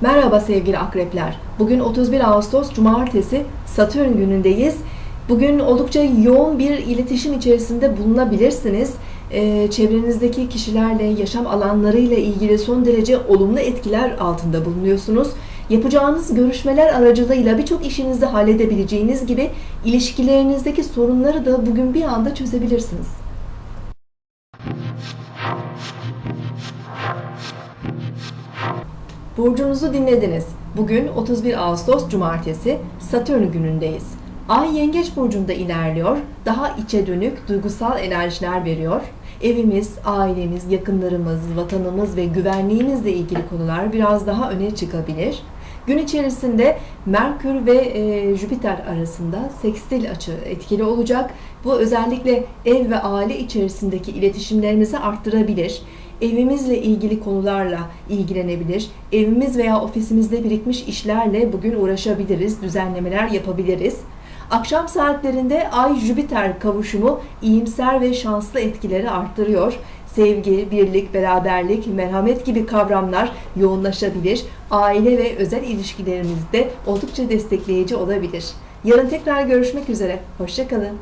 Merhaba sevgili akrepler. Bugün 31 Ağustos Cumartesi Satürn günündeyiz. Bugün oldukça yoğun bir iletişim içerisinde bulunabilirsiniz. Ee, çevrenizdeki kişilerle, yaşam alanlarıyla ilgili son derece olumlu etkiler altında bulunuyorsunuz. Yapacağınız görüşmeler aracılığıyla birçok işinizi halledebileceğiniz gibi ilişkilerinizdeki sorunları da bugün bir anda çözebilirsiniz. Burcunuzu dinlediniz. Bugün 31 Ağustos Cumartesi Satürn günündeyiz. Ay Yengeç burcunda ilerliyor. Daha içe dönük duygusal enerjiler veriyor. Evimiz, ailemiz, yakınlarımız, vatanımız ve güvenliğimizle ilgili konular biraz daha öne çıkabilir. Gün içerisinde Merkür ve e, Jüpiter arasında sekstil açı etkili olacak. Bu özellikle ev ve aile içerisindeki iletişimlerimizi arttırabilir. Evimizle ilgili konularla ilgilenebilir. Evimiz veya ofisimizde birikmiş işlerle bugün uğraşabiliriz, düzenlemeler yapabiliriz. Akşam saatlerinde Ay-Jüpiter kavuşumu iyimser ve şanslı etkileri arttırıyor. Sevgi, birlik, beraberlik, merhamet gibi kavramlar yoğunlaşabilir. Aile ve özel ilişkilerimizde oldukça destekleyici olabilir. Yarın tekrar görüşmek üzere. Hoşçakalın.